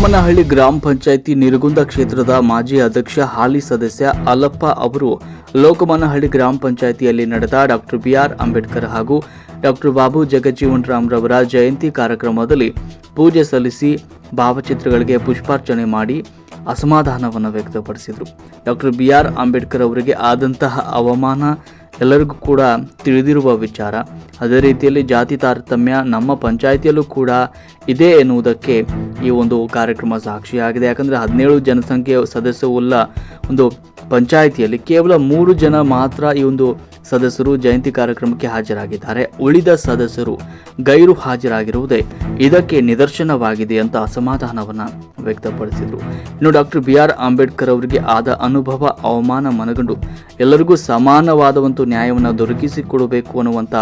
ಲೋಕಮನಹಳ್ಳಿ ಗ್ರಾಮ ಪಂಚಾಯಿತಿ ನಿರ್ಗುಂದ ಕ್ಷೇತ್ರದ ಮಾಜಿ ಅಧ್ಯಕ್ಷ ಹಾಲಿ ಸದಸ್ಯ ಅಲ್ಲಪ್ಪ ಅವರು ಲೋಕಮನಹಳ್ಳಿ ಗ್ರಾಮ ಪಂಚಾಯಿತಿಯಲ್ಲಿ ನಡೆದ ಡಾಕ್ಟರ್ ಬಿಆರ್ ಅಂಬೇಡ್ಕರ್ ಹಾಗೂ ಡಾಕ್ಟರ್ ಬಾಬು ಜಗಜೀವನ್ ರಾಮ್ರವರ ಜಯಂತಿ ಕಾರ್ಯಕ್ರಮದಲ್ಲಿ ಪೂಜೆ ಸಲ್ಲಿಸಿ ಭಾವಚಿತ್ರಗಳಿಗೆ ಪುಷ್ಪಾರ್ಚನೆ ಮಾಡಿ ಅಸಮಾಧಾನವನ್ನು ವ್ಯಕ್ತಪಡಿಸಿದರು. ಡಾಕ್ಟರ್ ಬಿ ಆರ್ ಅಂಬೇಡ್ಕರ್ ಅವರಿಗೆ ಆದಂತಹ ಅವಮಾನ ಎಲ್ಲರಿಗೂ ಕೂಡ ತಿಳಿದಿರುವ ವಿಚಾರ. ಅದೇ ರೀತಿಯಲ್ಲಿ ಜಾತಿ ತಾರತಮ್ಯ ನಮ್ಮ ಪಂಚಾಯಿತಿಯಲ್ಲೂ ಕೂಡ ಇದೆ ಎನ್ನುವುದಕ್ಕೆ ಈ ಒಂದು ಕಾರ್ಯಕ್ರಮ ಸಾಕ್ಷಿಯಾಗಿದೆ ಯಾಕಂದರೆ ಹದಿನೇಳು ಜನಸಂಖ್ಯೆ ಸದಸ್ಯವುಳ್ಳ ಒಂದು ಪಂಚಾಯಿತಿಯಲ್ಲಿ ಕೇವಲ ಮೂರು ಜನ ಮಾತ್ರ ಈ ಒಂದು ಸದಸ್ಯರು ಜಯಂತಿ ಕಾರ್ಯಕ್ರಮಕ್ಕೆ ಹಾಜರಾಗಿದ್ದಾರೆ. ಉಳಿದ ಸದಸ್ಯರು ಗೈರು ಹಾಜರಾಗಿರುವುದೇ ಇದಕ್ಕೆ ನಿದರ್ಶನವಾಗಿದೆ ಅಂತ ಅಸಮಾಧಾನವನ್ನು ವ್ಯಕ್ತಪಡಿಸಿದರು. ಇನ್ನು ಡಾಕ್ಟರ್ ಬಿ ಆರ್ ಅಂಬೇಡ್ಕರ್ ಅವರಿಗೆ ಆದ ಅನುಭವ, ಅವಮಾನ ಮನಗಂಡು ಎಲ್ಲರಿಗೂ ಸಮಾನವಾದ ಒಂದು ನ್ಯಾಯವನ್ನು ದೊರಕಿಸಿಕೊಡಬೇಕು ಅನ್ನುವಂಥ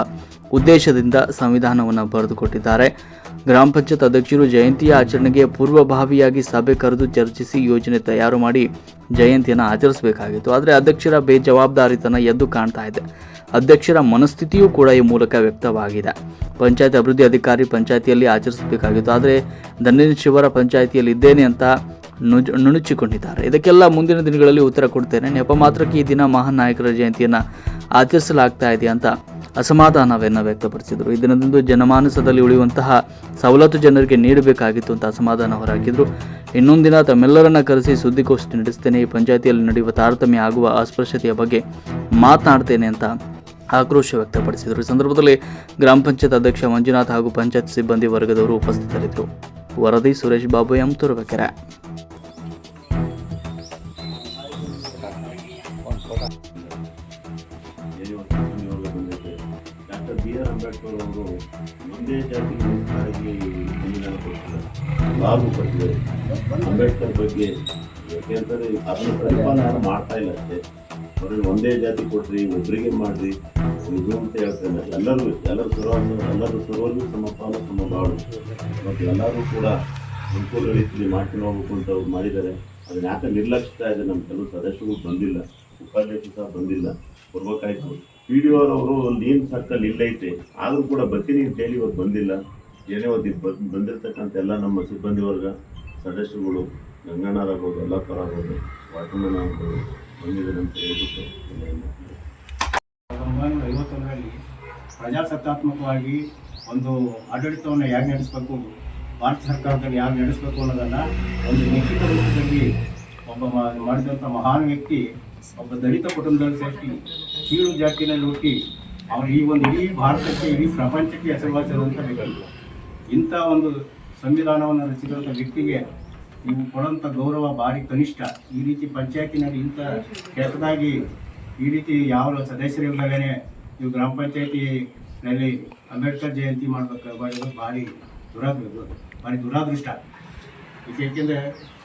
ಉದ್ದೇಶದಿಂದ ಸಂವಿಧಾನವನ್ನು ಬರೆದುಕೊಟ್ಟಿದ್ದಾರೆ. ಗ್ರಾಮ ಪಂಚಾಯತ್ ಅಧ್ಯಕ್ಷರು ಜಯಂತಿಯ ಆಚರಣೆಗೆ ಪೂರ್ವಭಾವಿಯಾಗಿ ಸಭೆ ಕರೆದು ಚರ್ಚಿಸಿ ಯೋಜನೆ ತಯಾರು ಮಾಡಿ ಜಯಂತಿಯನ್ನು ಆಚರಿಸಬೇಕಾಗಿತ್ತು. ಆದರೆ ಅಧ್ಯಕ್ಷರ ಬೇಜವಾಬ್ದಾರಿತನ ಎದ್ದು ಕಾಣ್ತಾ ಇದೆ. ಅಧ್ಯಕ್ಷರ ಮನಸ್ಥಿತಿಯೂ ಕೂಡ ಈ ಮೂಲಕ ವ್ಯಕ್ತವಾಗಿದೆ. ಪಂಚಾಯತ್ ಅಭಿವೃದ್ಧಿ ಅಧಿಕಾರಿ ಪಂಚಾಯತಿಯಲ್ಲಿ ಆಚರಿಸಬೇಕಾಗಿತ್ತು. ಆದರೆ ದಂಡಿನ ಶಿವರ ಪಂಚಾಯತಿಯಲ್ಲಿ ಇದ್ದೇನೆ ಅಂತ ನುಜ್, ನುಣುಚಿಕೊಂಡಿದ್ದಾರೆ. ಇದಕ್ಕೆಲ್ಲ ಮುಂದಿನ ದಿನಗಳಲ್ಲಿ ಉತ್ತರ ಕೊಡ್ತೇನೆ. ನೆಪ ಮಾತ್ರಕ್ಕೆ ಈ ದಿನ ಮಹಾನ್ ನಾಯಕರ ಜಯಂತಿಯನ್ನು ಆಚರಿಸಲಾಗ್ತಾ ಇದೆ ಅಂತ ಅಸಮಾಧಾನವನ್ನು ವ್ಯಕ್ತಪಡಿಸಿದರು. ಈ ದಿನದಂದು ಜನಮಾನಸದಲ್ಲಿ ಉಳಿಯುವಂತಹ ಸವಲತ್ತು ಜನರಿಗೆ ನೀಡಬೇಕಾಗಿತ್ತು ಅಂತ ಅಸಮಾಧಾನ ಹೊರಹಾಕಿದರು. ಇನ್ನೊಂದು ದಿನ ತಮ್ಮೆಲ್ಲರನ್ನ ಕರೆಸಿ ಸುದ್ದಿಗೋಷ್ಠಿ ನಡೆಸ್ತೇನೆ. ಈ ಪಂಚಾಯತಿಯಲ್ಲಿ ನಡೆಯುವ ತಾರತಮ್ಯ ಆಗುವ ಅಸ್ಪೃಶ್ಯತೆಯ ಬಗ್ಗೆ ಮಾತನಾಡ್ತೇನೆ ಅಂತ ಆಕ್ರೋಶ ವ್ಯಕ್ತಪಡಿಸಿದರು. ಈ ಸಂದರ್ಭದಲ್ಲಿ ಗ್ರಾಮ ಪಂಚಾಯತ್ ಅಧ್ಯಕ್ಷ ಮಂಜುನಾಥ್ ಹಾಗೂ ಪಂಚಾಯತ್ ಸಿಬ್ಬಂದಿ ವರ್ಗದವರು ಉಪಸ್ಥಿತರಿದ್ದರು. ವರದಿ ಸುರೇಶ್ ಬಾಬು ಎಂ ತುರುವೇಕೆರೆ ಅಂಬೇಡ್ಕರ್ ಅವರು ಒಂದೇ ಜಾತಿ ಕೊಟ್ಟಿದ್ದಾರೆ. ಕೊಟ್ಟಿದ್ದಾರೆ ಅಂಬೇಡ್ಕರ್ ಬಗ್ಗೆ ಯಾಕೆಂದರೆ ಅದನ್ನು ಪ್ರತಿಪಾದನೆ ಮಾಡ್ತಾ ಇಲ್ಲ ಅಷ್ಟೇ. ಅವ್ರಿಗೆ ಒಂದೇ ಜಾತಿ ಕೊಟ್ರಿ ಒಬ್ಬರಿಗೆ ಮಾಡ್ರಿ, ಇದು ಅಂತ ಹೇಳ್ತಾರೆ ಎಲ್ಲರೂ ಎಲ್ಲರೂ ಸುರವನ್ನು ಎಲ್ಲರೂ ಸುರವಲ್ಲೂ ಸಮಪಾಲು ಸಮಬಾಳು ಮತ್ತು ಎಲ್ಲರೂ ಕೂಡ ಅನುಕೂಲ ರೀತಿಯಲ್ಲಿ ಮಾಡ್ಕೊಂಡು ಹೋಗ್ಬೇಕು ಅಂತ ಅವ್ರು ಮಾಡಿದ್ದಾರೆ. ಅದನ್ನ ಯಾಕೆ ನಿರ್ಲಕ್ಷಿಸ್ತಾ ಇದೆ ನಮ್ಮ ಕೆಲವು ಸದಸ್ಯರು ಬಂದಿಲ್ಲ. ಉಪಾಧ್ಯಕ್ಷ ಸಹ ಬಂದಿಲ್ಲ. ಬರ್ಬೇಕಾಯ್ತು. ಪಿ ಡಿ ಅವರು ನೀನ್ ಸರ್ಕಲ್ ಇಲ್ಲೈತೆ ಆದರೂ ಕೂಡ ಬರ್ತೀನಿ ಅಂತ ಹೇಳಿ ಇವತ್ತು ಬಂದಿಲ್ಲ. ಏನೇ ಒಂದು ಬ- ಬಂದಿರತಕ್ಕಂಥ ಎಲ್ಲ ನಮ್ಮ ಸಿಬ್ಬಂದಿ ವರ್ಗ, ಸದಸ್ಯರುಗಳು, ಗಂಗಣ್ಣರಾಗ್ಬೋದು ಎಲ್ಲ ವಾಟಮನ್ ಆಗ್ಬೋದು ಬಂದಿದ್ದಾರೆ ಅಂತ ಹೇಳ್ಬಿಟ್ಟು ಐವತ್ತೊಂದರಲ್ಲಿ ಪ್ರಜಾಸತ್ತಾತ್ಮಕವಾಗಿ ಒಂದು ಆಡಳಿತವನ್ನು ಹೇಗೆ ನಡೆಸಬೇಕು, ಭಾರತ ಸರ್ಕಾರದಲ್ಲಿ ಯಾರು ನಡೆಸಬೇಕು ಅನ್ನೋದನ್ನು ಒಂದು ಲಿಖಿತ ರೂಪದಲ್ಲಿ ಒಬ್ಬ ಮಾಡಿದಂಥ ಮಹಾನ್ ವ್ಯಕ್ತಿ, ಒಬ್ಬ ದಲಿತ ಕುಟುಂಬದಲ್ಲಿ ಸೇರಿ ಕೀಳು ಜಾತಿನಲ್ಲಿ ಹುಟ್ಟಿ ಅವನು ಈ ಒಂದು ಇಡೀ ಭಾರತಕ್ಕೆ, ಇಡೀ ಪ್ರಪಂಚಕ್ಕೆ ಹೆಸರುವಾಸಿರುವಂಥ ವ್ಯಕ್ತಿ ಇಂಥ ಒಂದು ಸಂವಿಧಾನವನ್ನು ರಚಿಸಿದಂಥ ವ್ಯಕ್ತಿಗೆ ನೀವು ಕೊಡೋಂಥ ಗೌರವ ಭಾರಿ ಕನಿಷ್ಠ. ಈ ರೀತಿ ಪಂಚಾಯತಿನಲ್ಲಿ ಇಂಥ ಕೆಟ್ಟದಾಗಿ, ಈ ರೀತಿ ಯಾವ ಸದಸ್ಯರಿಲ್ಲದೇ ನೀವು ಗ್ರಾಮ ಪಂಚಾಯತಿನಲ್ಲಿ ಅಂಬೇಡ್ಕರ್ ಜಯಂತಿ ಮಾಡಬೇಕಾಗಿರೋದು ಭಾರಿ ದುರಾದ ಭಾರಿ ದುರಾದೃಷ್ಟ. ಏಕೆಂದರೆ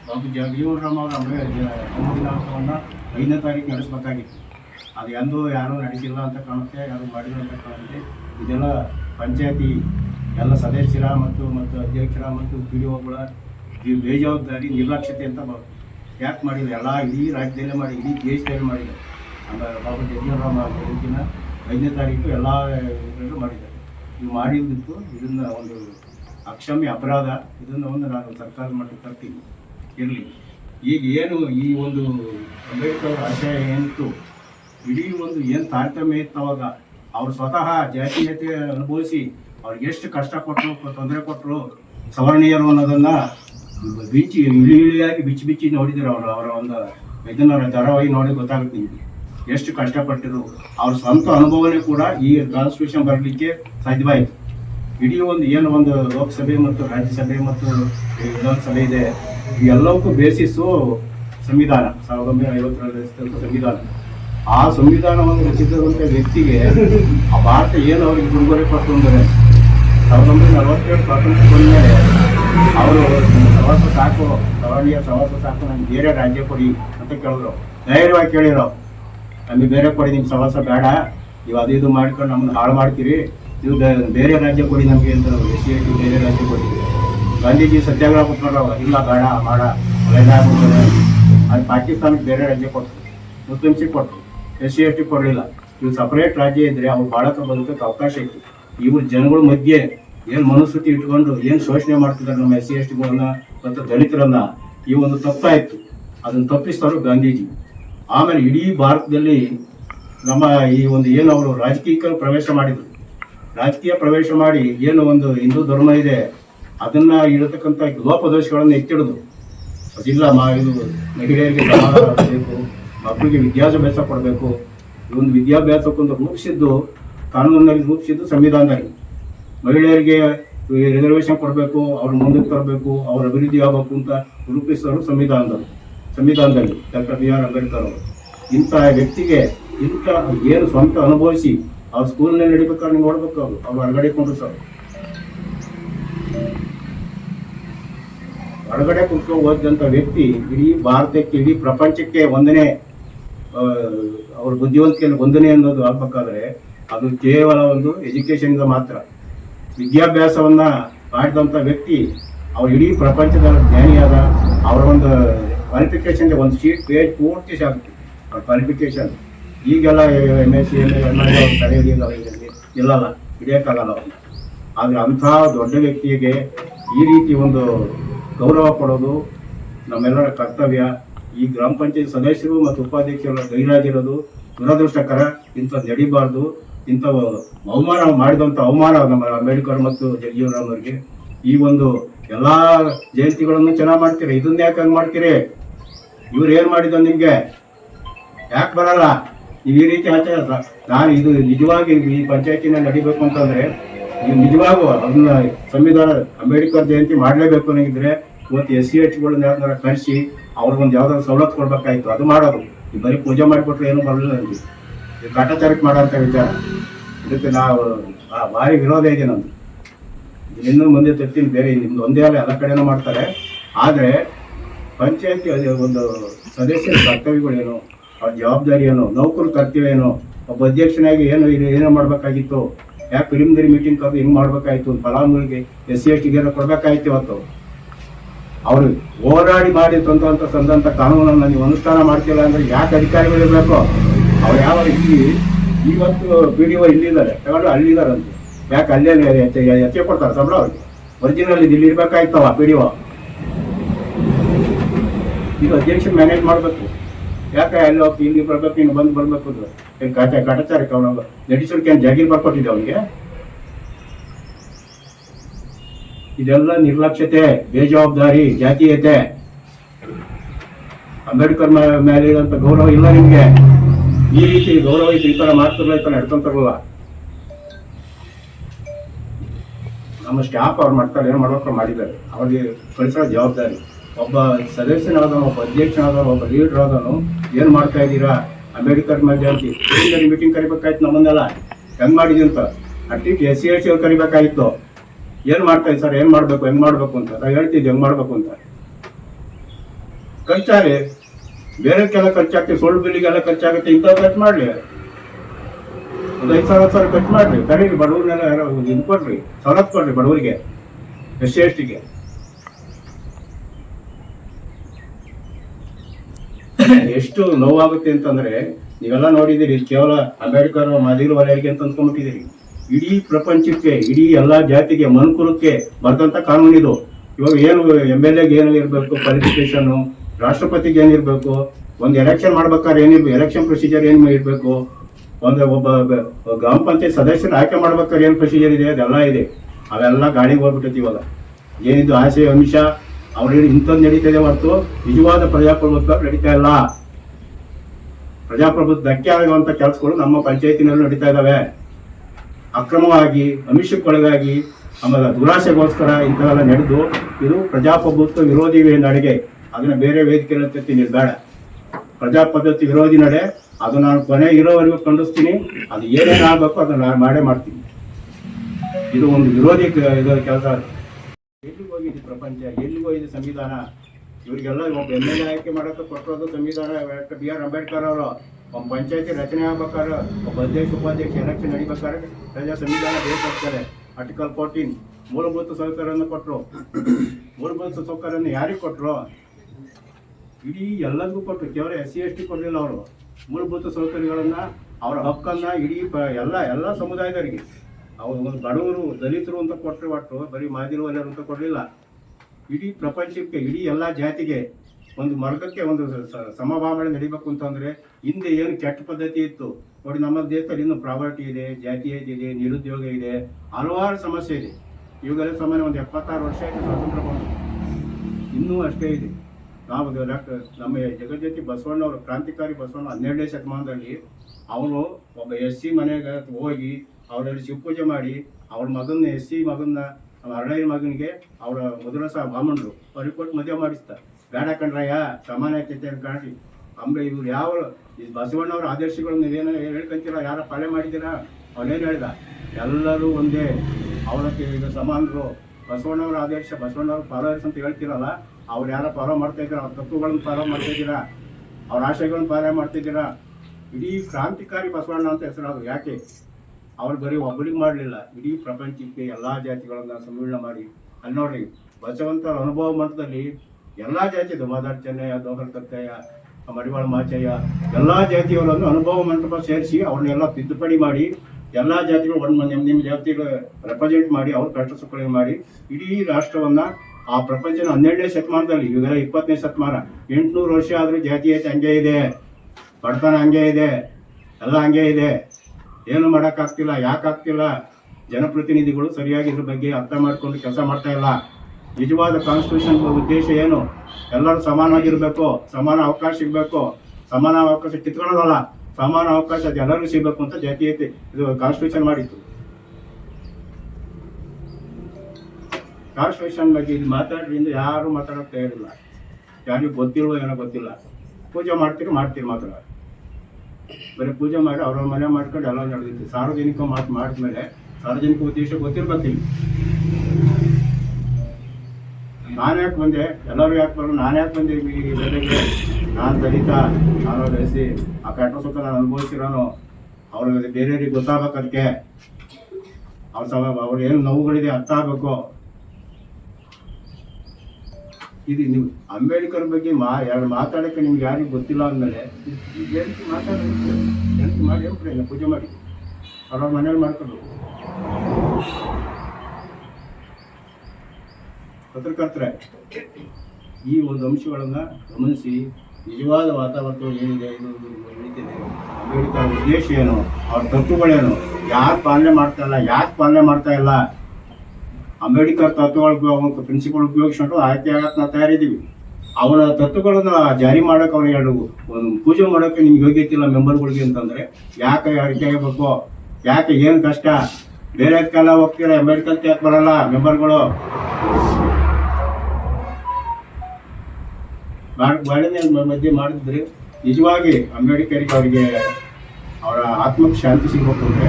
ಬಾಬು ಜಗಜೀವನ್ ರಾಮ್ ಅವರ ಅಂಬೇ ಜನ್ಮದಿನಾಂಕವನ್ನು ಐದನೇ ತಾರೀಕು ನಡೆಸಬೇಕಾಗಿತ್ತು. ಅದು ಎಂದೂ ಯಾರೂ ನಡೆಸಿಲ್ಲ ಅಂತ ಕಾಣುತ್ತೆ, ಯಾರು ಮಾಡಿಲ್ಲ ಅಂತ ಕಾಣುತ್ತೆ. ಇದೆಲ್ಲ ಪಂಚಾಯತಿ ಎಲ್ಲ ಸದಸ್ಯರ ಮತ್ತು ಮತ್ತು ಅಧ್ಯಕ್ಷರ ಮತ್ತು ಪಿ ಡಿ ಒಗಳ ಬೇಜವಾಬ್ದಾರಿ, ನಿರ್ಲಕ್ಷ್ಯತೆ ಅಂತ ಯಾಕೆ ಮಾಡಿಲ್ಲ? ಎಲ್ಲ ಇಡೀ ರಾಜ್ಯದಲ್ಲೇ ಮಾಡಿ, ಇಡೀ ದೇಶದಲ್ಲೇ ಮಾಡಿದ್ದಾರೆ ಅಂತ ಬಾಬಾ ರಾಮ ಜಯಂತಿನ ಐದನೇ ತಾರೀಕು ಎಲ್ಲ ಇದರಲ್ಲೂ ಮಾಡಿದ್ದಾರೆ. ಇದು ಮಾಡಿದ್ದಕ್ಕೂ ಇದನ್ನು ಒಂದು ಅಕ್ಷಮ್ಯ ಅಪರಾಧ. ಇದನ್ನು ಒಂದು ನಾನು ಸರ್ಕಾರದ ಮಟ್ಟಕ್ಕೆ ತರ್ತೀನಿ. ಇರಲಿ. ಈಗ ಏನು ಈ ಒಂದು ಅಂಬೇಡ್ಕರ್ ಆಶಯ ಏನಿತ್ತು? ಇಡೀ ಒಂದು ಏನು ತಾರತಮ್ಯ ಇತ್ತು ಅವಾಗ, ಅವ್ರು ಸ್ವತಃ ಜಾತೀಯತೆ ಅನುಭವಿಸಿ ಅವ್ರಿಗೆ ಎಷ್ಟು ಕಷ್ಟ ಕೊಟ್ಟರು ತೊಂದರೆ ಕೊಟ್ಟರು ಸವರ್ಣೀಯರು ಅನ್ನೋದನ್ನ ಬಿಚ್ಚಿ, ಇಳಿ ಇಳಿಯಾಗಿ ಬಿಚ್ಚಿ ಬಿಚ್ಚಿ ನೋಡಿದ್ರು ಅವರು, ಅವರ ಒಂದು ಇದನ್ನ ಧಾರಾವಾಹಿ ನೋಡಿ ಗೊತ್ತಾಗುತ್ತೆ ನಿಮಗೆ. ಎಷ್ಟು ಕಷ್ಟಪಟ್ಟಿದ್ರು. ಅವ್ರ ಸ್ವಂತ ಅನುಭವನೇ ಕೂಡ ಈ ಕಾನ್ಸ್ಟಿಟ್ಯೂಷನ್ ಬರಲಿಕ್ಕೆ ಸಾಧ್ಯವಾಯಿತು. ಇಡೀ ಒಂದು ಏನು ಒಂದು ಲೋಕಸಭೆ ಮತ್ತು ರಾಜ್ಯಸಭೆ ಮತ್ತು ವಿಧಾನಸಭೆ ಇದೆ ಎಲ್ಲವಕ್ಕೂ ಬೇಸಿಸು ಸಂವಿಧಾನ, ಸಾವಿರದ ಒಂಬೈನೂರ ಐವತ್ತರಲ್ಲಿ ಸಂವಿಧಾನ. ಆ ಸಂವಿಧಾನವನ್ನು ರಚಿಸಿದಂಥ ವ್ಯಕ್ತಿಗೆ ಆ ಭಾರತ ಏನು ಅವರಿಗೆ ಉಡುಗೊರೆ ಕೊಟ್ಟು ಅಂದರೆ ಸಾವಿರದ ಒಂಬೈನೂರ ನಲವತ್ತೇಳು ಸ್ವಾತಂತ್ರ್ಯ ಬಂದಮೇಲೆ ಅವರು ಪ್ರವಾಸ ಸಾಕು, ಸವರ್ಣೀಯ ಪ್ರವಾಸ ಸಾಕು ನಮ್ಗೆ ಬೇರೆ ರಾಜ್ಯ ಕೊಡಿ ಅಂತ ಕೇಳಿದ್ರು. ಧೈರ್ಯವಾಗಿ ಕೇಳಿರೋ ನಮಗೆ ಬೇರೆ ಕೊಡಿ, ನಿಮ್ಮ ಸವಾಸ ಬೇಡ. ನೀವು ಅದು ಇದು ಮಾಡ್ಕೊಂಡು ನಮ್ಮನ್ನು ಹಾಳು ಮಾಡ್ತೀರಿ. ನೀವು ಬೇರೆ ರಾಜ್ಯ ಕೊಡಿ ನಮಗೆ ಅಂತ ಎಸ್ ಸಿ ಬೇರೆ ರಾಜ್ಯ ಕೊಡಿ. ಗಾಂಧೀಜಿ ಸತ್ಯಾಗ್ರಹ ಕೊಟ್ಟರು ಇಲ್ಲ, ಬೇಡ ಮಾಡ ಅದು ಪಾಕಿಸ್ತಾನಕ್ಕೆ ಬೇರೆ ರಾಜ್ಯ ಕೊಟ್ಟರು ಮುಸ್ಲಿಮ್ಸಿಗೆ ಕೊಟ್ಟರು ಎಸ್ ಸಿ ಎಸ್ ಟಿ ಕೊಡಲಿಲ್ಲ. ಇವು ಸಪ್ರೇಟ್ ರಾಜ್ಯ ಇದ್ರೆ ಅವ್ರು ಬಾಳಕ ಬದುಕಕ್ಕೆ ಅವಕಾಶ ಇತ್ತು. ಇವ್ರ ಜನಗಳ ಮಧ್ಯೆ ಏನು ಮನಸ್ಥಿತಿ ಇಟ್ಕೊಂಡು ಏನು ಶೋಷಣೆ ಮಾಡ್ತಿದ್ದಾರೆ ನಮ್ಮ ಎಸ್ ಸಿ ಎಸ್ ಟಿಗಳನ್ನ ಮತ್ತು ದಲಿತರನ್ನ ಈ ಒಂದು ತಪ್ಪಾಯಿತು. ಅದನ್ನು ತಪ್ಪಿಸ್ತಾರೋ ಗಾಂಧೀಜಿ. ಆಮೇಲೆ ಇಡೀ ಭಾರತದಲ್ಲಿ ನಮ್ಮ ಈ ಒಂದು ಏನು ಅವರು ರಾಜಕೀಯಕ್ಕೆ ಪ್ರವೇಶ ಮಾಡಿದರು. ರಾಜಕೀಯ ಪ್ರವೇಶ ಮಾಡಿ ಏನು ಒಂದು ಹಿಂದೂ ಧರ್ಮ ಇದೆ, ಅದನ್ನ ಇರತಕ್ಕಂಥ ಲೋಪದೋಷಗಳನ್ನು ಎತ್ತಿಡಿದು. ಅದಿಲ್ಲ ಮಾ ಇದು ಮಹಿಳೆಯರಿಗೆ ಸಮಾಧಾನ ಬೇಕು ಮಕ್ಕಳಿಗೆ ವಿದ್ಯಾಭ್ಯಾಸ ಕೊಡಬೇಕು. ಒಂದು ವಿದ್ಯಾಭ್ಯಾಸಕ್ಕೊಂದು ರೂಪಿಸಿದ್ದು ಕಾನೂನಿನಲ್ಲಿ ರೂಪಿಸಿದ್ದು ಸಂವಿಧಾನದಲ್ಲಿ. ಮಹಿಳೆಯರಿಗೆ ರಿಸರ್ವೇಶನ್ ಕೊಡಬೇಕು, ಅವ್ರ ಮುಂದಕ್ಕೆ ತರಬೇಕು, ಅವ್ರ ಅಭಿವೃದ್ಧಿ ಆಗಬೇಕು ಅಂತ ರೂಪಿಸಿದವರು ಸಂವಿಧಾನದಲ್ಲಿ ಸಂವಿಧಾನದಲ್ಲಿ. ಡಾಕ್ಟರ್ ಬಿ ಆರ್ ಅಂಬೇಡ್ಕರ್ ಅವರು. ಇಂಥ ವ್ಯಕ್ತಿಗೆ ಇಂಥ ಏನು ಸ್ವಂತ ಅನುಭವಿಸಿ ಅವ್ರ ಸ್ಕೂಲ್ನಲ್ಲಿ ನಡಿಬೇಕಾದ್ರೆ ನೀವು ನೋಡ್ಬೇಕು ಅವರು. ಅವ್ರು ಕೊಂಡ್ರು ಸರ್. ಹೊರಗಡೆ ಕುತ್ಕೊಂಡು ಓದಿದಂಥ ವ್ಯಕ್ತಿ ಇಡೀ ಭಾರತಕ್ಕೆ, ಇಡೀ ಪ್ರಪಂಚಕ್ಕೆ ಒಂದನೇ ಅವ್ರ ಬುದ್ಧಿವಂತಿಕೆಯಲ್ಲಿ ಒಂದನೇ ಅನ್ನೋದು ಆಗ್ಬೇಕಾದ್ರೆ ಅದು ಕೇವಲ ಒಂದು ಎಜುಕೇಶನ್ ಮಾತ್ರ. ವಿದ್ಯಾಭ್ಯಾಸವನ್ನ ಮಾಡಿದಂಥ ವ್ಯಕ್ತಿ, ಅವ್ರು ಇಡೀ ಪ್ರಪಂಚದ ಜ್ಞಾನಿಯಾದ ಅವರ ಒಂದು ಕ್ವಾಲಿಫಿಕೇಶನ್ಗೆ ಒಂದು ಶೀಟ್ ಪೇಜ್ ಪೂರ್ತಿ ಸಾಗುತ್ತೆ ಅವ್ರ ಕ್ವಾಲಿಫಿಕೇಶನ್ ಈಗೆಲ್ಲ M S C M L ಇಲ್ಲಲ್ಲ, ಹಿಡಿಯೋಕ್ಕಾಗಲ್ಲ ಅವ್ರನ್ನ ಆದರೆ ಅಂಥ ದೊಡ್ಡ ವ್ಯಕ್ತಿಗೆ ಈ ರೀತಿ ಒಂದು ಗೌರವ ಕೊಡೋದು ನಮ್ಮೆಲ್ಲರ ಕರ್ತವ್ಯ. ಈ ಗ್ರಾಮ ಪಂಚಾಯತ್ ಸದಸ್ಯರು ಮತ್ತು ಉಪಾಧ್ಯಕ್ಷರು ಗೈರಾಗಿರೋದು ದುರದೃಷ್ಟಕರ. ಇಂಥ ನಡಿಬಾರ್ದು. ಇಂಥ ಅವಮಾನ ಮಾಡಿದಂಥ ಅವಮಾನ ನಮ್ಮ ಅಂಬೇಡ್ಕರ್ ಮತ್ತು ಅವರಿಗೆ ಈ ಒಂದು ಎಲ್ಲ ಜಯಂತಿಗಳನ್ನು ಚೆನ್ನಾಗಿ ಮಾಡ್ತೀರಿ. ಇದನ್ನ ಯಾಕೆ ಹಂಗೆ ಮಾಡ್ತೀರಿ? ಇವ್ರು ಏನು ಮಾಡಿದ ನಿಮಗೆ? ಯಾಕೆ ಬರಲ್ಲ? ನೀವು ಈ ರೀತಿ ಆಚಾರ ನಾನು ಇದು ನಿಜವಾಗಿ ಈ ಪಂಚಾಯತಿನ ನಡಿಬೇಕು ಅಂತಂದರೆ, ನೀವು ನಿಜವಾಗೂ ಅದನ್ನ ಸಂವಿಧಾನ ಅಂಬೇಡ್ಕರ್ ಜಯಂತಿ ಮಾಡಲೇಬೇಕು ಅನ್ನಂಗಿದ್ರೆ ಇವತ್ತು ಎಸ್ ಸಿ ಎಚ್ ಗಳನ್ನ ಯಾವ್ದಾರ ಕರೆಸಿ ಅವ್ರಿಗೊಂದು ಯಾವ್ದಾದ್ರು ಸವಲತ್ತು ಕೊಡ್ಬೇಕಾಯ್ತು. ಅದು ಮಾಡೋದು. ಈ ಬರೀ ಪೂಜೆ ಮಾಡಿಕೊಟ್ರೆ ಏನು ಬರಲಿಲ್ಲ ನನಗೆ ಕಾಟಾಚಾರಕ್ಕೆ ಮಾಡೋಂಥ ವಿಚಾರ. ಇದಕ್ಕೆ ನಾವು ಭಾರಿ ವಿರೋಧ ಇದೆ ನಂದು ಇನ್ನೂ ಮುಂದೆ ತರ್ತೀನಿ ಬೇರೆ ನಿಮ್ದು ಒಂದೇ ಅಲ್ಲ, ಎಲ್ಲ ಕಡೆನೂ ಮಾಡ್ತಾರೆ. ಆದರೆ ಪಂಚಾಯತಿ ಒಂದು ಸದಸ್ಯರ ಕರ್ತವ್ಯಗಳೇನು, ಅವ್ರ ಜವಾಬ್ದಾರಿ ಏನು, ನೌಕರ ಕರ್ತವ್ಯ ಏನು, ಒಬ್ಬ ಅಧ್ಯಕ್ಷನಾಗಿ ಏನು ಏನೋ ಮಾಡಬೇಕಾಗಿತ್ತು, ಯಾಕೆ ಪ್ರಿಲಿಮಿನರಿ ಮೀಟಿಂಗ್ ಕರೆದು ಹಿಂಗೆ ಮಾಡಬೇಕಾಯ್ತು, ಫಲಾನುಭವಿಗೆ ಎಸ್ ಸಿ ಎಸ್ ಟಿಗೆ ಕೊಡಬೇಕಾಯ್ತು ಇವತ್ತು. ಅವರು ಹೋರಾಡಿ ಮಾಡಿ ತಂದಂಥ ತಂದಂಥ ಕಾನೂನನ್ನು ನೀವು ಅನುಷ್ಠಾನ ಮಾಡ್ತಿಲ್ಲ ಅಂದ್ರೆ ಯಾಕೆ ಅಧಿಕಾರಿಗಳು ಇರಬೇಕು? ಅವ್ರು ಯಾವ ಇಲ್ಲಿ, ಇವತ್ತು ಪಿ ಡಿ ಒ ಇಲ್ಲಿದ್ದಾರೆ. ತಗೊಂಡು ಅಲ್ಲಿದ್ದಾರಂತೆ ಯಾಕೆ ಅಲ್ಲೇ ಎಚ್ಚೆ ಕೊಡ್ತಾರೆ ಸಂಬಳ ಅವ್ರಿಗೆ? ಒರಿಜಿನಲ್ ಇಲ್ಲಿ ಇರ್ಬೇಕಾಯ್ತವ ಪಿ ಡಿ ಒ ಇದು ಅಧ್ಯಕ್ಷ ಮ್ಯಾನೇಜ್ ಮಾಡಬೇಕು. ಯಾಕೆ ಅಲ್ಲಿ ಹೋಗಿ, ಇಲ್ಲಿ ಬರ್ಬೇಕು, ಇನ್ನು ಬಂದು ಬರ್ಬೇಕು ಅಂದ್ರೆ? ಕಾಟ ಕಾಟಾಚಾರಕ್ಕೆ ಅವನು ನಡೆಸೋಕೆ ಜಾಗೀರ್ ಬರ್ಕೊಟ್ಟಿದ್ದೆ ಅವನಿಗೆ? ಇದೆಲ್ಲ ನಿರ್ಲಕ್ಷ್ಯತೆ, ಬೇಜವಾಬ್ದಾರಿ, ಜಾತೀಯತೆ. ಅಂಬೇಡ್ಕರ್ ಮೇಲೆ ಇರುವಂತ ಗೌರವ ಇಲ್ಲ ನಿಮಗೆ. ಈ ರೀತಿ ಗೌರವ ಇತ್ತು ಈ ತರ ಮಾಡ್ತಿರ್ಲ ಈ ತರ ನಡ್ಕೊಂತಾರಲ್ಲ. ನಮ್ಮ ಸ್ಟಾಫ್ ಅವ್ರು ಮಾಡ್ತಾರೆ, ಏನು ಮಾಡ್ಬೇಕು ಮಾಡಿದ್ದಾರೆ. ಅವ್ರಿಗೆ ಕಳಿಸೋ ಜವಾಬ್ದಾರಿ. ಒಬ್ಬ ಸದಸ್ಯನಾದವನು, ಒಬ್ಬ ಅಧ್ಯಕ್ಷನಾದವನು, ಒಬ್ಬ ಲೀಡರ್ ಆದನು ಏನು ಮಾಡ್ತಾ ಇದ್ದೀರಾ? ಅಂಬೇಡ್ಕರ್ ಜಯಂತಿ ಮೀಟಿಂಗ್ ಕರಿಬೇಕಾಯ್ತು ನಮ್ಮನ್ನೆಲ್ಲ. ಹೆಂಗೆ ಮಾಡಿದ್ವಿ ಅಂತ at least S C S C ಕರಿಬೇಕಾಗಿತ್ತು ಏನು ಮಾಡ್ತಾ ಸರ್? ಏನು ಮಾಡಬೇಕು? ಹೆಂಗ್ ಮಾಡಬೇಕು ಅಂತ? ನಾವು ಹೇಳ್ತಿದ್ದೆ ಹೆಂಗ್ ಮಾಡಬೇಕು ಅಂತ. ಖರ್ಚಾಗಿ ಬೇರೆಕ್ಕೆಲ್ಲ ಖರ್ಚಾಗ್ತಿ ಸುಳ್ಳು ಬಿಲ್ಲಿಗೆಲ್ಲ ಖರ್ಚಾಗುತ್ತೆ. ಇಂಥ ಖರ್ಚು ಮಾಡಲಿ. ಒಂದು ಐದು ಸಾವಿರ ಸಾವಿರ ಖರ್ಚು ಮಾಡ್ರಿ ಕರೀರಿ ಬಡವ್ರನ್ನೆಲ್ಲ ಯಾರೋ ಇದು ಕೊಡ್ರಿ. ಸವಲತ್ತು ಕೊಡ್ರಿ ಬಡವರಿಗೆ. ಎಸ್ ಎಷ್ಟು ನೋವಾಗುತ್ತೆ ಅಂತಂದ್ರೆ, ನೀವೆಲ್ಲ ನೋಡಿದಿರಿ ಕೇವಲ ಅಂಬೇಡ್ಕರ್ ಮದಿಲು ವಲಯಕ್ಕೆ ಅಂತ ಅಂದ್ಕೊಂಡ್ಬಿಟ್ಟಿದ್ದೀರಿ ಇಡೀ ಪ್ರಪಂಚಕ್ಕೆ, ಇಡೀ ಎಲ್ಲಾ ಜಾತಿಗೆ, ಮನುಕುಲಕ್ಕೆ ಬರ್ದಂತ ಕಾನೂನು ಇದು. ಇವಾಗ ಏನು ಎಂ ಎಲ್ ಎಗೆ ಏನು ಇರಬೇಕು ಕ್ವಾಲಿಫಿಕೇಶನ್ ರಾಷ್ಟ್ರಪತಿಗೆ ಏನಿರಬೇಕು ಒಂದು ಎಲೆಕ್ಷನ್ ಮಾಡ್ಬೇಕಾದ್ರೆ ಏನಿರ್ಬೇಕು ಎಲೆಕ್ಷನ್ ಪ್ರೊಸೀಜರ್ ಏನು ಇರಬೇಕು, ಒಂದು ಒಬ್ಬ ಗ್ರಾಮ ಪಂಚಾಯತ್ ಸದಸ್ಯನ ಆಯ್ಕೆ ಮಾಡ್ಬೇಕಾದ್ರೆ ಏನು ಪ್ರೊಸೀಜರ್ ಇದೆ, ಅದೆಲ್ಲ ಇದೆ. ಅವೆಲ್ಲ ಗಾಳಿಗೆ ಹೋಗ್ಬಿಟ್ಟೈತಿ ಇವಾಗ. ಏನಿದು ಆಸೆ ಅಂಶ ಅವ್ರಿಗೆ ಇಂಥದ್ದು ನಡೀತದೆ ಹೊರತು ನಿಜವಾದ ಪ್ರಜಾಪ್ರಭುತ್ವ ನಡೀತಾ ಇಲ್ಲ. ಪ್ರಜಾಪ್ರಭುತ್ವ ಧಕ್ಕೆ ಆಗುವಂತ ಕೆಲಸಗಳು ನಮ್ಮ ಪಂಚಾಯತಿನಲ್ಲಿ ನಡೀತಾ ಇದ್ದಾವೆ ಅಕ್ರಮವಾಗಿ, ಅಮಿಷಕ್ಕೊಳಗಾಗಿ ಆಮೇಲೆ ದುರಾಸೆಗೋಸ್ಕರ ಇಂಥವೆಲ್ಲ ನಡೆದು ಇದು ಪ್ರಜಾಪ್ರಭುತ್ವ ವಿರೋಧಿ ನಡೆಗೆ, ಅದನ್ನ ಬೇರೆ ವೇದಿಕೆಯಲ್ಲಿ ಎತ್ತೀನಿ ಇದು ಬೇಡ. ಪ್ರಜಾಪದ್ಧತಿ ವಿರೋಧಿ ನಡೆ, ಅದು ನಾನು ಕೊನೆ ಇರೋವರೆಗೂ ಖಂಡಿಸ್ತೀನಿ, ಅದು ಏನೇನು ಆಗಬೇಕು ಅದನ್ನ ನಾನು ಮಾಡೇ ಮಾಡ್ತೀನಿ. ಇದು ಒಂದು ವಿರೋಧಿ ಇದು ಕೆಲಸ. ಎಲ್ಲಿಗೆ ಹೋಗಿದೆ ಪ್ರಪಂಚ? ಎಲ್ಲಿಗೆ ಹೋಗಿದೆ ಸಂವಿಧಾನ? ಇವರಿಗೆಲ್ಲ ಒಬ್ಬ ಎಂ ಎಲ್ ಎ ಆಯ್ಕೆ ಮಾಡೋಕೆ ಕೊಟ್ಟಿರೋದು ಸಂವಿಧಾನ ಬಿ ಆರ್ ಅಂಬೇಡ್ಕರ್ ಅವರು. ಒಬ್ಬ ಪಂಚಾಯತಿ ರಚನೆ ಆಗ್ಬೇಕಾದ್ರೆ ಒಬ್ಬ ಅಧ್ಯಕ್ಷ, ಉಪಾಧ್ಯಕ್ಷ ಎಲೆಕ್ಷನ್ ನಡಿಬೇಕಾದ್ರೆ ಪ್ರಜಾ ಸಂವಿಧಾನ ಬೇಕಾಗ್ತಾರೆ ಆರ್ಟಿಕಲ್ ಫೋರ್ಟೀನ್ ಮೂಲಭೂತ ಸೌಕರ್ಯವನ್ನು ಕೊಟ್ಟರು ಮೂಲಭೂತ ಸೌಕರ್ಯವನ್ನು ಯಾರಿಗೆ ಕೊಟ್ಟರು ಇಡೀ ಎಲ್ಲರಿಗೂ ಕೊಟ್ಟರು ಕೇವಲ ಎಸ್ ಸಿ ಎಸ್ ಟಿ ಕೊಡಲಿಲ್ಲ ಅವರು. ಮೂಲಭೂತ ಸೌಕರ್ಯಗಳನ್ನು, ಅವರ ಹಕ್ಕನ್ನ ಇಡೀ ಪ- ಎಲ್ಲ ಎಲ್ಲ ಸಮುದಾಯದವರಿಗೆ. ಅವರು ಒಂದು ಬಡವರು, ದಲಿತರು ಅಂತ ಕೊಟ್ಟರೆ ಒಟ್ಟು ಬರೀ ಮಾದಿರು ಅಂತ ಕೊಡಲಿಲ್ಲ. ಇಡೀ ಪ್ರಪಂಚಕ್ಕೆ, ಇಡೀ ಎಲ್ಲ ಜಾತಿಗೆ ಒಂದು ಮರ್ಗಕ್ಕೆ ಒಂದು ಸಮಭಾವನೆ ನಡಿಬೇಕು ಅಂತಂದ್ರೆ ಹಿಂದೆ ಏನು ಕೆಟ್ಟ ಪದ್ಧತಿ ಇತ್ತು. ನೋಡಿ, ನಮ್ಮ ದೇಶದಲ್ಲಿ ಇನ್ನು ಪ್ರಾವರ್ಟಿ ಇದೆ ಜಾತೀಯತೆ ಇದೆ, ನಿರುದ್ಯೋಗ ಇದೆ, ಹಲವಾರು ಸಮಸ್ಯೆ ಇದೆ. ಇವುಗಳ ಸಾಮಾನ್ಯ ಒಂದು ಎಪ್ಪತ್ತಾರು ವರ್ಷ ಆಯಿತು ಸ್ವಾತಂತ್ರ್ಯ ಬಂದು. ಇನ್ನೂ ಅಷ್ಟೇ ಇದೆ. ನಾವು ನಮ್ಮ ಜಗಜ್ಯೋತಿ ಬಸವಣ್ಣವರು ಕ್ರಾಂತಿಕಾರಿ ಬಸವಣ್ಣ ಹನ್ನೆರಡನೇ ಶತಮಾನದಲ್ಲಿ ಅವನು ಒಬ್ಬ ಎಸ್ ಸಿ ಮನೆಗೆ ಹೋಗಿ ಅವರಲ್ಲಿ ಶಿವಪೂಜೆ ಮಾಡಿ ಅವ್ರ ಮಗನ ಎಸ್ ಸಿ ಮಗನ ಅರಣ್ಯ ಮಗನಿಗೆ ಅವರ ಸಹ ಬ್ರಾಹ್ಮಣರು. ಅವ್ರಿಗೆ ಕೊಟ್ಟು ಮದುವೆ ಮಾಡಿಸ್ತಾರೆ. ಬೇಡ ಕಣ್ರಯ್ಯ ಸಮಾನತೆ ಅಂತ ಕಾಣಿಸಿ ಅಂಬೆ, ಇವ್ರು ಯಾವ ಈ ಬಸವಣ್ಣವ್ರ ಆದರ್ಶಗಳು ನೀವೇನು ಹೇಳ್ಕೊಂತೀರ? ಯಾರ ಪಾಲನೆ ಮಾಡಿದ್ದೀರಾ? ಅವನೇನು ಹೇಳ್ದ? ಎಲ್ಲರೂ ಒಂದೇ. ಅವರಕ್ಕೆ ಈಗ ಸಮಾನರು. ಬಸವಣ್ಣವ್ರ ಆದರ್ಶ, ಬಸವಣ್ಣವ್ರ ಫಾಲೋವರ್ಸ್ ಅಂತ ಹೇಳ್ತೀರಲ್ಲ, ಅವ್ರು ಯಾರ ಫಾಲೋ ಮಾಡ್ತಾ ಇದ್ದೀರಾ? ಅವ್ರ ತತ್ವಗಳನ್ನ ಫಾಲೋ ಮಾಡ್ತಾ ಇದ್ದೀರಾ? ಅವ್ರ ಆಶಯಗಳನ್ನ ಫಾಲೋ ಮಾಡ್ತಿದ್ದೀರಾ ಇಡೀ ಕ್ರಾಂತಿಕಾರಿ ಬಸವಣ್ಣ ಅಂತ ಹೆಸರಾದ್ರು. ಯಾಕೆ? ಅವ್ರು ಬರೀ ಒಬ್ಬರಿಗೆ ಮಾಡಲಿಲ್ಲ. ಇಡೀ ಪ್ರಪಂಚಕ್ಕೆ ಎಲ್ಲ ಜಾತಿಗಳನ್ನು ಸಮ್ಮಿಳನ ಮಾಡಿ. ಅಲ್ಲಿ ನೋಡ್ರಿ ಬಸವಂತರ ಅನುಭವ ಮಟ್ಟದಲ್ಲಿ ಎಲ್ಲ ಜಾತಿ ಮಾದಾರ್ ಚೆನ್ನಯ್ಯ ದೋಹರ್ ಕತ್ತಯ್ಯ ಮಡಿವಾಳ ಮಾಚಯ್ಯ, ಎಲ್ಲ ಜಾತಿಯವರನ್ನು ಅನುಭವ ಮಂಟಪ ಸೇರಿಸಿ ಅವ್ರನ್ನೆಲ್ಲ ತಿದ್ದುಪಡಿ ಮಾಡಿ, ಎಲ್ಲ ಜಾತಿಗಳು ಒಂದು ನಿಮ್ಮ ನಿಮ್ಮ ಜಾತಿಗಳು ರೆಪ್ರೆಸೆಂಟ್ ಮಾಡಿ, ಅವ್ರ ಕಷ್ಟ ಸುಖಗಳಿಗೆ ಮಾಡಿ, ಇಡೀ ರಾಷ್ಟ್ರವನ್ನ ಆ ಪ್ರಪಂಚನ ಹನ್ನೆರಡನೇ ಶತಮಾನದಲ್ಲಿ ಈಗ ಇಪ್ಪತ್ತನೇ ಶತಮಾನ, ಎಂಟುನೂರು ವರ್ಷ ಆದರೂ ಜಾತೀಯತೆ ಹಂಗೆ ಇದೆ. ಬಡತನ ಹಂಗೆ ಇದೆ. ಎಲ್ಲ ಹಂಗೆ ಇದೆ. ಏನು ಮಾಡೋಕ್ಕಾಗ್ತಿಲ್ಲ, ಯಾಕಾಗ್ತಿಲ್ಲ. ಜನಪ್ರತಿನಿಧಿಗಳು ಸರಿಯಾಗಿ ಇದ್ರ ಬಗ್ಗೆ ಅರ್ಥ ಮಾಡ್ಕೊಂಡು ಕೆಲಸ ಮಾಡ್ತಾ ಇಲ್ಲ. ನಿಜವಾದ ಕಾನ್ಸ್ಟಿಟ್ಯೂಷನ್ ಉದ್ದೇಶ ಏನು? ಎಲ್ಲರೂ ಸಮಾನವಾಗಿರ್ಬೇಕು, ಸಮಾನ ಅವಕಾಶ ಸಿಗಬೇಕು, ಸಮಾನ ಅವಕಾಶ ಕಿತ್ಕೊಳ್ಳೋದಲ್ಲ, ಸಮಾನ ಅವಕಾಶ ಅದು ಎಲ್ಲರಿಗೂ ಸಿಗಬೇಕು ಅಂತ ಜಾತೀಯತೆ ಇದು ಕಾನ್ಸ್ಟಿಟ್ಯೂಷನ್ ಮಾಡಿತ್ತು. ಕಾನ್ಸ್ಟಿಟ್ಯೂಷನ್ ಬಗ್ಗೆ ಇದು ಮಾತಾಡ್ರಿಂದ ಯಾರು ಮಾತಾಡೋಕೆ ತಯಾರಿಲ್ಲ. ಯಾರಿಗೂ ಗೊತ್ತಿಲ್ವೋ ಏನೋ ಗೊತ್ತಿಲ್ಲ. ಪೂಜೆ ಮಾಡ್ತೀರಿ ಮಾಡ್ತೀರಿ ಮಾತ್ರ. ಬರೀ ಪೂಜೆ ಮಾಡಿ ಅವ್ರವ್ರ ಮನೆ ಮಾಡ್ಕೊಂಡು ಎಲ್ಲ ನಡೆದಿತ್ತು. ಸಾರ್ವಜನಿಕ ಮಾತು ಮಾಡಿದ್ಮೇಲೆ ಸಾರ್ವಜನಿಕ ಉದ್ದೇಶ ಗೊತ್ತಿರ್ಬೇಕಿಲ್ಲ. ನಾನು ಯಾಕೆ ಬಂದೆ? ಎಲ್ಲರೂ ಯಾಕೆ ಬರೋದು ನಾನು ಯಾಕೆ ಬಂದೆ ಈ ನಾನು ದಲಿತ ನಾನು ಬೆಳೆಸಿ ಆ ಕಟ್ಟ ಸುಖ ನಾನು ಅನುಭವಿಸಿರೋನು. ಅವ್ರಿಗೆ ಬೇರೆಯವ್ರಿಗೆ ಗೊತ್ತಾಗಬೇಕು ಅದಕ್ಕೆ ಅವ್ರ ಸಮ ಅವ್ರು ಏನು ನೋವುಗಳಿದೆ ಅರ್ಥ ಆಗಬೇಕು. ಇದು ನೀವು ಅಂಬೇಡ್ಕರ್ ಬಗ್ಗೆ ಮಾ ಎರಡು ಮಾತಾಡೋಕ್ಕೆ ನಿಮ್ಗೆ ಯಾರಿಗೂ ಗೊತ್ತಿಲ್ಲ ಅಂದಮೇಲೆ ಏನಕ್ಕೆ ಮಾತಾಡೋದು ಮಾಡಿ ಪ್ರಯೋಜನ ಪೂಜೆ ಮಾಡಿ. ಅವ್ರವ್ರ ಮನೇಲಿ ಮಾಡ್ಕೋಬೇಕು ಪತ್ರಕರ್ತರೆ, ಈ ಒಂದು ಅಂಶಗಳನ್ನು ಗಮನಿಸಿ, ನಿಜವಾದ ವಾತಾವರಣ ಏನಿದೆ ಇದು ನಡೀತಿದೆ ಉದ್ದೇಶ ಏನು, ಅವ್ರ ತತ್ವಗಳೇನು, ಯಾರು ಪಾಲನೆ ಮಾಡ್ತಾ ಇಲ್ಲ ಯಾಕೆ ಪಾಲನೆ ಮಾಡ್ತಾ ಇಲ್ಲ? ಅಂಬೇಡ್ಕರ್ ತತ್ವಗಳ ಪ್ರಿನ್ಸಿಪಲ್ ಉಪಯೋಗಿಸ್ಕೊಂಡು ಆಯ್ಕೆ ಆಗಕ್ಕೆ ನಾವು ತಯಾರಿದ್ದೀವಿ. ಅವನ ತತ್ವಗಳನ್ನ ಜಾರಿ ಮಾಡೋಕೆ ಅವ್ರು ಎರಡು, ಒಂದು ಪೂಜೆ ಮಾಡೋಕ್ಕೆ ನಿಮ್ಗೆ ಯೋಗ್ಯತೆ ಇಲ್ಲ ಮೆಂಬರ್ಗಳಿಗೆ ಅಂತಂದ್ರೆ, ಯಾಕೆ ಆಯ್ಕೆ ಆಗಬೇಕು? ಯಾಕೆ ಏನು ಕಷ್ಟ? ಬೇರೆ ಕಾಲ ಹೋಗ್ತೀರಾ? ಅಂಬೇಡ್ಕರ್ ಯಾಕೆ ಬರಲ್ಲ ಮೆಂಬರ್ಗಳು? ಮಧ್ಯೆ ಮಾಡಿದ್ರೆ ನಿಜವಾಗಿ ಅಂಬೇಡ್ಕರ್ಗೆ ಅವರಿಗೆ ಅವರ ಆತ್ಮಕ್ಕೆ ಶಾಂತಿ ಸಿಗ್ಬೇಕು ಅಂದರೆ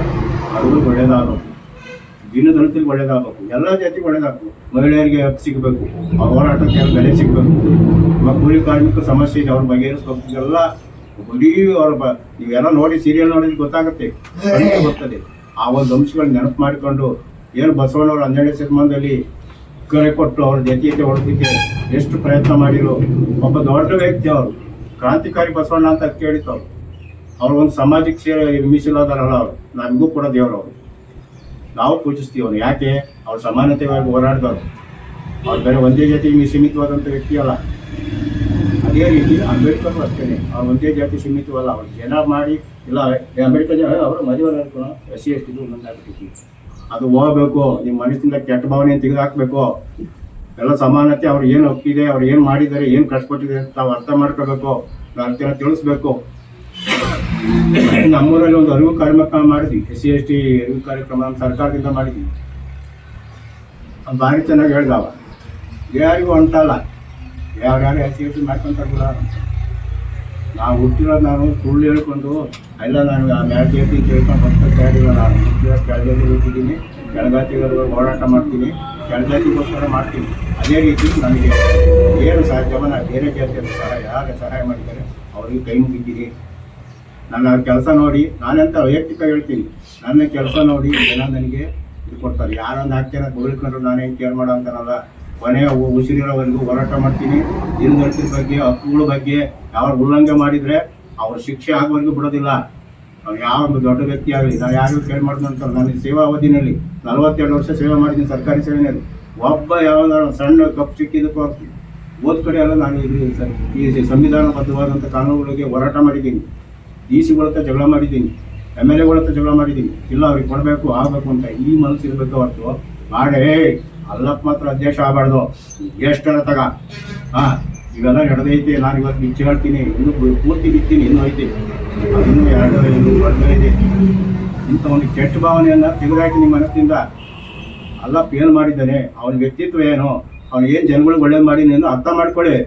ಅದು ಒಳ್ಳೇದಾಗಬೇಕು. ದೀನದಲಿತರಿಗೆ ಒಳ್ಳೇದಾಗಬೇಕು. ಎಲ್ಲ ಜಾತಿಗೆ ಒಳ್ಳೇದಾಗಬೇಕು. ಮಹಿಳೆಯರಿಗೆ ಹಕ್ಕು ಸಿಗಬೇಕು. ಆ ಹೋರಾಟಕ್ಕೆ ಬೆಲೆ ಸಿಗಬೇಕು. ನಮ್ಮ ಕೂಲಿ ಕಾರ್ಮಿಕ ಸಮಸ್ಯೆ ಇದೆ, ಅವ್ರ ಬಗೆಹರಿಸ್ಬೇಕು. ಎಲ್ಲ ಬರೀ ಅವ್ರ ಬ, ನೀವೆಲ್ಲ ನೋಡಿ ಸೀರಿಯಲ್ ನೋಡಿದ್ರೆ ಗೊತ್ತಾಗುತ್ತೆ. ಗೊತ್ತದೆ ಆ ಒಂದು ಅಂಶಗಳನ್ನ ನೆನಪು ಮಾಡಿಕೊಂಡು ಏನು ಬಸವಣ್ಣವ್ರು ಹನ್ನೆರಡನೇ ಶತಮಾನದಲ್ಲಿ ಕರೆ ಕೊಟ್ಟು ಅವ್ರ ಜೊತೆಗೆ ಹೊಡೆದಕ್ಕೆ ಎಷ್ಟು ಪ್ರಯತ್ನ ಮಾಡಿರು ಒಬ್ಬ ದೊಡ್ಡ ವ್ಯಕ್ತಿ ಅವರು. ಕ್ರಾಂತಿಕಾರಿ ಬಸವಣ್ಣ ಅಂತ ಕೇಳಿತ್ತು ಅವ್ರು ಒಂದು ಸಮಾಜಕ್ಕೆ ಸೇರಿ ಮೀಸಲಾದಾರಲ್ಲ ಅವರು. ನಮಗೂ ಕೂಡ ದೇವರು ಅವರು. ನಾವು ಪೂಜಿಸ್ತೀವಿ ಅವ್ರು ಯಾಕೆ? ಅವ್ರು ಸಮಾನತೆಯಾಗಿ ಹೋರಾಡಿದವರು. ಅವ್ರು ಬೇರೆ ಒಂದೇ ಜಾತಿಗೆ ಸೀಮಿತವಾದಂಥ ವ್ಯಕ್ತಿ ಅಲ್ಲ. ಅದೇ ರೀತಿ ಅಂಬೇಡ್ಕರ್ ಅಷ್ಟೇ ಅವ್ರು ಒಂದೇ ಜಾತಿ ಸೀಮಿತವಲ್ಲ. ಅವ್ರು ಜನ ಮಾಡಿ, ಇಲ್ಲ ಅಂಬೇಡ್ಕರ್ ಜನ ಅವರು ಮದುವೆ ಎಸ್ ಸಿ ಎಸ್ ಟಿದು ಒಂದೊಂದು ಆಗ್ಬಿಟ್ಟಿತ್ತು ಅದು ಹೋಗ್ಬೇಕು, ನಿಮ್ಮ ಮನಸ್ಸಿಂದ ಕೆಟ್ಟ ಭಾವನೆ ತೆಗೆದುಹಾಕ್ಬೇಕು ಎಲ್ಲ ಸಮಾನತೆ, ಅವ್ರು ಏನು ಒಪ್ಪಿದೆ, ಅವ್ರು ಏನು ಮಾಡಿದ್ದಾರೆ, ಏನು ಕಷ್ಟಪಟ್ಟಿದೆ ಅಂತ ತಾವು ಅರ್ಥ ಮಾಡ್ಕೋಬೇಕು. ಅರ್ಥ ತಿಳಿಸ್ಬೇಕು. ನಮ್ಮೂರಲ್ಲಿ ಒಂದು ಅರಿವು ಕಾರ್ಯಕ್ರಮ ಮಾಡಿದ್ವಿ. ಎಸ್ ಸಿ ಎಸ್ ಟಿ ಅರಿವು ಕಾರ್ಯಕ್ರಮ ಸರ್ಕಾರದಿಂದ ಮಾಡಿದ್ವಿ. ಭಾರಿ ಚೆನ್ನಾಗಿ ಹೇಳ್ದವ ಯಾರಿಗೂ ಹೊಂಟಲ್ಲ ಯಾರ್ಯಾರು ಎಸ್ ಸಿ ಎಸ್ ಟಿ ಮಾಡ್ಕೊಂತ ನಾವು ಹುಟ್ಟಿರೋದು ನಾನು ಸುಳ್ಳು ಹೇಳ್ಕೊಂಡು ಎಲ್ಲ ನಾನು ಆ ಮ್ಯಾಲ್ಜಾತಿ ಕೇಳ್ಕೊಂಡು ಬರ್ತಾ ಕೇಳಿಲ್ಲ ನಾನು ಕೆಳಜಾತಿ ಹೋಗಿದ್ದೀನಿ ಕೆಳಜಾತಿಗಳು ಹೋರಾಟ ಮಾಡ್ತೀನಿ. ಕೆಳಜಾತಿಗೋಸ್ಕರ ಮಾಡ್ತೀನಿ. ಅದೇ ರೀತಿ ನನಗೆ ಏನು ಸಾಧ್ಯವ ಬೇರೆ ಜಾತಿಯಲ್ಲಿ ಸಹಾಯ, ಯಾರು ಸಹಾಯ ಮಾಡಿದ್ದಾರೆ, ಅವರಿಗೆ ಕೈ ಮುಗಿದ್ದೀನಿ ನನ್ನ ಕೆಲಸ ನೋಡಿ, ನಾನೆಂತ ವೈಯಕ್ತಿಕ ಹೇಳ್ತೀನಿ. ನನ್ನ ಕೆಲಸ ನೋಡಿ, ಜನ ನನಗೆ ಇದು ಕೊಡ್ತಾರೆ. ಯಾರೊಂದು ಹಾಕ್ತಾರೆ ಬದುಕೊಂಡ್ರು ನಾನೇನು ಕೇರ್ ಮಾಡೋ ಅಂತಾರಲ್ಲ ಕೊನೆಯ ಉಸಿರಿರೋವರೆಗೂ ಹೋರಾಟ ಮಾಡ್ತೀನಿ. ದಿನದಳಿತರ ಬಗ್ಗೆ, ಹಕ್ಕುಗಳ ಬಗ್ಗೆ ಯಾವ ಉಲ್ಲಂಘನೆ ಮಾಡಿದರೆ ಅವ್ರ ಶಿಕ್ಷೆ ಆಗೋವರೆಗೂ ಬಿಡೋದಿಲ್ಲ. ಅವ್ರು ಯಾವ ಒಂದು ದೊಡ್ಡ ವ್ಯಕ್ತಿ ಆಗಲಿ, ನಾವು ಯಾರಿಗೂ ಕೇಳಿ ಮಾಡ್ತಾರೆ ಅಂತ ನಾನು ಸೇವಾ ಅವಧಿನಲ್ಲಿ ನಲವತ್ತೆರಡು ವರ್ಷ ಸೇವೆ ಮಾಡಿದ್ದೀನಿ ಸರ್ಕಾರಿ ಸೇವೆಯಲ್ಲಿ. ಒಬ್ಬ ಯಾವ್ದಾದ್ರು ಸಣ್ಣ ಕಪ್ಪು ಸಿಕ್ಕಿದ್ದಕ್ಕೂ ಓದ್ ಕಡೆ ಎಲ್ಲ ನಾನು ಇಲ್ಲಿ ಸರ್, ಈ ಸಂವಿಧಾನಬದ್ಧವಾದಂಥ ಕಾನೂನುಗಳಿಗೆ ಹೋರಾಟ ಮಾಡಿದ್ದೀನಿ. ಡಿ ಸಿಗಳ ಹತ್ರ ಜಗಳ ಮಾಡಿದ್ದೀನಿ, ಎಂ ಎಲ್ ಎಗಳ ಹತ್ರ ಜಗಳ ಮಾಡಿದ್ದೀನಿ. ಇಲ್ಲ, ಅವ್ರಿಗೆ ಕೊಡಬೇಕು, ಆಗಬೇಕು ಅಂತ ಈ ಮನಸ್ಸು ಇರಬೇಕು ಹೊರತು. ಮಾಡೇ ಅಲ್ಲಪ್ಪ ಮಾತ್ರ ಅಧ್ಯಕ್ಷ ಆಗಬಾರ್ದು. ಎಷ್ಟರ ತಗ? ಹಾಂ. ಇವೆಲ್ಲ ನಡೆದೈತೆ, ನಾನು ಇವತ್ತು ಬಿಚ್ಚಿ ಹೇಳ್ತೀನಿ ಇನ್ನು ಪೂರ್ತಿ ಬಿತ್ತೀನಿ, ಇನ್ನೂ ಐತೆ. ಇನ್ನೂ ಎರಡು, ಇನ್ನು ಇದೆ ಇಂಥ ಒಂದು ಕೆಟ್ಟ ಭಾವನೆಯನ್ನು ತೆಗೆದಾಕಿ ನಿಮ್ಮ ಮನಸ್ಸಿಂದ. ಅಲ್ಲ ಏನು ಮಾಡಿದ್ದಾನೆ, ಅವನ ವ್ಯಕ್ತಿತ್ವ ಏನು, ಅವನು ಏನು ಜನಗಳಿಗೆ ಒಳ್ಳೇದು ನೀನು ಅರ್ಥ ಮಾಡ್ಕೊಳ್ಳಿ.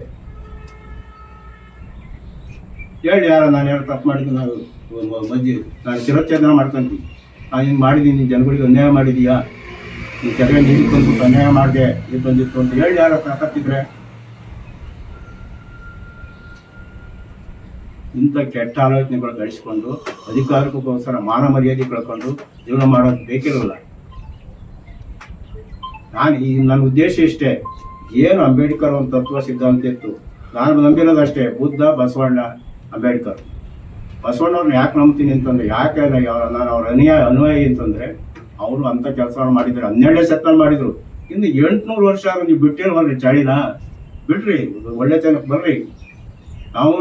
ಹೇಳಿ ಯಾರ ನಾನು ಯಾರು ತಪ್ಪು ಮಾಡಿದ್ದು, ನಾನು ಮಜ್ಜಿ ನಾನು ಶಿರಚ್ಛೇದನ ಮಾಡ್ಕೊಂತೀನಿ ನಾನು ಹಿಂಗೆ ಮಾಡಿದ್ದೀನಿ ಜನಗಳಿಗೆ ಅನ್ಯಾಯ ಮಾಡಿದೀಯಾ? ನೀನು ಕೆಳಗೆ ನೀರು ಅನ್ಯಾಯ ಮಾಡಿದೆ ಇದು ಬಂದಿತ್ತು ಅಂತ ಹೇಳಿ ಯಾರ ತಾಕತ್ತಿದ್ರೆ ಇಂಥ ಕೆಟ್ಟ ಆಲೋಚನೆಗಳು ಗಳಿಸ್ಕೊಂಡು, ಅಧಿಕಾರಕ್ಕೋಸ್ಕರ ಮಾನ ಮರ್ಯಾದೆ ಕಳ್ಕೊಂಡು ಜೀವನ ಮಾಡೋದು ಬೇಕಿರಲ್ಲ ನಾನು ಈ, ನನ್ನ ಉದ್ದೇಶ ಇಷ್ಟೇ. ಏನು ಅಂಬೇಡ್ಕರ್ ಒಂದು ತತ್ವ ಸಿದ್ಧಾಂತ ಇತ್ತು? ನಾನು ನಂಬಿರೋದಷ್ಟೇ ಬುದ್ಧ, ಬಸವಣ್ಣ, ಅಂಬೇಡ್ಕರ್. ಬಸವಣ್ಣವ್ರನ್ನ ಯಾಕೆ ನಂಬ್ತೀನಿ ಅಂತಂದ್ರೆ, ಯಾಕೆ ನಾನು ಅವ್ರ ಅನುಯಾಯ ಅನುಯಾಯಿ ಅಂತಂದ್ರೆ, ಅವರು ಅಂತ ಕೆಲಸ ಮಾಡಿದ್ರು. ಹನ್ನೆರಡನೇ ಶತಮಾನ ಮಾಡಿದ್ರು. ಇನ್ನು ಎಂಟ್ನೂರು ವರ್ಷ ನೀವು ಬಿಟ್ಟಿರೋ ಚಳಿನ? ಬಿಡ್ರಿ, ಒಳ್ಳೆ ಜನಕ್ಕೆ ಬರ್ರಿ. ನಾವು